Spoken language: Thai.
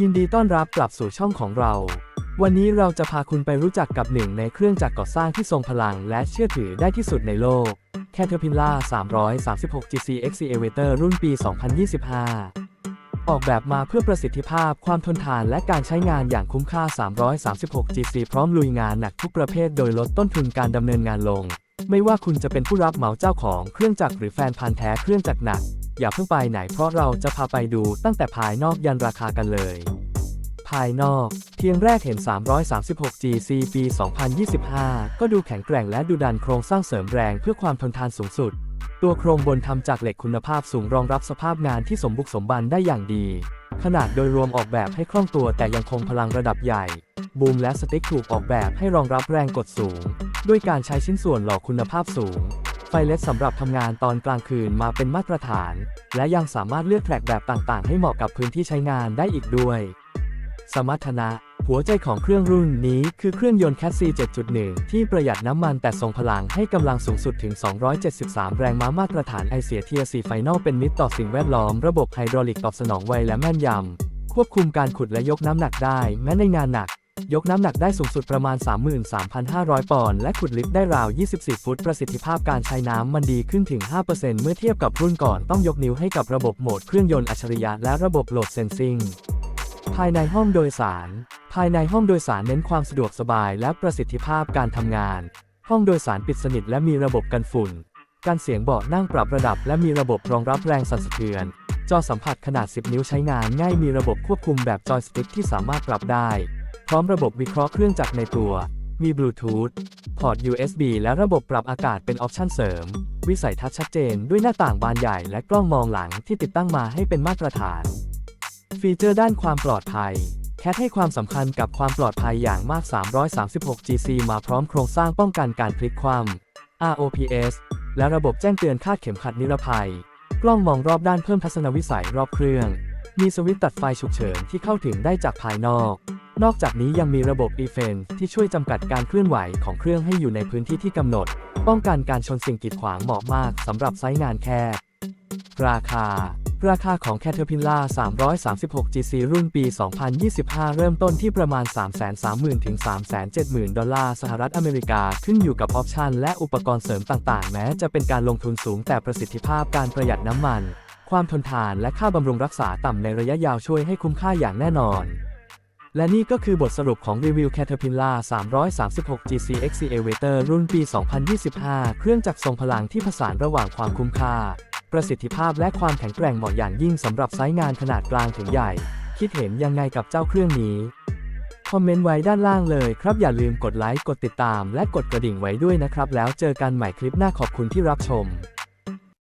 ยินดีต้อนรับกลับสู่ช่องของเรา วันนี้เราจะพาคุณไปรู้จักกับหนึ่งในเครื่องจักรก่อสร้างที่ทรงพลังและเชื่อถือได้ที่สุดในโลก Caterpillar 336 GC Excavator รุ่นปี 2025 ออกแบบมาเพื่อประสิทธิภาพความทนทานและการใช้งานอย่างคุ้มค่า 336 GC พร้อมลุยงานหนักทุกประเภทโดยลดต้นทุนการดำเนินงานลง ไม่ว่าคุณจะเป็นผู้รับเหมาเจ้าของเครื่องจักรหรือแฟนพันธ์แท้เครื่องจักรหนัก อย่าเพิ่งไปไหนเพราะเราจะพาไปดูตั้งแต่ภายนอกยันราคากันเลย ภายนอก เพียงแรกเห็น 336 GC ปี 2025 ก็ดูแข็งแกร่งและดูดันโครงสร้างเสริมแรงเพื่อความทนทานสูงสุด ตัวโครงบนทำจากเหล็กคุณภาพสูงรองรับสภาพงานที่สมบุกสมบันได้อย่างดี ขนาดโดยรวมออกแบบให้คล่องตัวแต่ยังคงพลังระดับใหญ่ บูมและสติ๊กถูกออกแบบให้รองรับแรงกดสูง ด้วยการใช้ชิ้นส่วนหล่อคุณภาพสูง ไฟเล็ดสำหรับทำงานตอนกลางคืนมาเป็นมาตรฐาน และยังสามารถเลือกแทร็กแบบต่างๆ ให้เหมาะกับพื้นที่ใช้งานได้อีกด้วย สมรรถนะ หัวใจของเครื่องรุ่นนี้คือเครื่องยนต์แคสซี 7.1 ที่ประหยัดน้ำมันแต่ทรงพลังให้กำลังสูงสุดถึง 273 แรงม้ามาตรฐานไอเสียเทียร์4ไฟนอลเป็นมิตรต่อสิ่งแวดล้อมระบบไฮดรอลิกตอบสนองไวและแม่นยำ ควบคุมการขุดและยกน้ำหนักได้ แม้ในงานหนัก ยกน้ำหนักได้สูงสุดประมาณ 33,500 ปอนด์และขุดลึกได้ราว 24 ฟุต ประสิทธิภาพการใช้น้ำมันดีขึ้นถึง 5%เมื่อเทียบกับรุ่นก่อนต้องยกนิ้วให้กับระบบโหมดเครื่องยนต์อัจฉริยะและระบบโหลดเซนซิงภายในห้องโดยสาร ภายในห้องโดยสารเน้นความสะดวกสบายและประสิทธิภาพการทำงาน ห้องโดยสารปิดสนิทและมีระบบกันฝุ่น การเสียงเบาะนั่งปรับระดับ และมีระบบรองรับแรงสั่นสะเทือน จอสัมผัสขนาด 10 นิ้วใช้งานง่ายมีระบบควบคุมแบบจอยสติ๊กที่สามารถปรับได้ พร้อมระบบวิเคราะห์เครื่องจักรในตัว มีบลูทูธ พอร์ต USB และระบบปรับอากาศเป็นออปชั่นเสริม วิสัยทัศน์ชัดเจนด้วยหน้าต่างบานใหญ่และกล้องมองหลังที่ติดตั้งมาให้เป็นมาตรฐาน ฟีเจอร์ด้านความปลอดภัย แคทให้ความสำคัญกับความปลอดภัยอย่างมาก 336 GC มาพร้อมโครงสร้างป้องกันการพลิกคว่ำ ROPS และระบบแจ้งเตือนคาดเข็มขัดนิรภัย กล้องมองรอบด้านเพิ่มทัศนวิสัยรอบเครื่อง มีสวิตช์ตัดไฟฉุกเฉินที่เข้าถึงได้จากภายนอก นอกจากนี้ยังมีระบบ e f e n ที่ช่วยจำกัดการเคลื่อนไหวของเครื่องให้อยู่ในพื้นที่ที่กำหนด ป้องกันการชนสิ่งกีดขวางเหมาะมากสำหรับไซต์งานแคบราคา ราคาของ Caterpillar 336 GC รุ่นปี 2025 เริ่มต้นที่ประมาณ 330,000 ถึง 370,000 ดอลลาร์สหรัฐอเมริกา ขึ้นอยู่กับออปชันและอุปกรณ์เสริมต่างๆ แม้จะเป็นการลงทุนสูงแต่ประสิทธิภาพการประหยัดน้ำมัน ความทนทานและค่าบำรุงรักษาต่ำในระยะยาวช่วยให้คุ้มค่าอย่างแน่นอนและนี่ก็คือบทสรุปของรีวิว Caterpillar 336 GC Excavator รุ่นปี 2025 เครื่องจักรทรงพลังที่ผสานระหว่างความคุ้มค่า ประสิทธิภาพและความแข็งแกร่งเหมาะอย่างยิ่งสำหรับไซส์งานขนาดกลางถึงใหญ่ คิดเห็นยังไงกับเจ้าเครื่องนี้คอมเมนต์ไว้ด้านล่างเลยครับอย่าลืมกดไลค์กดติดตาม และกดกระดิ่งไว้ด้วยนะครับ แล้วเจอกันใหม่คลิปหน้าขอบคุณที่รับชม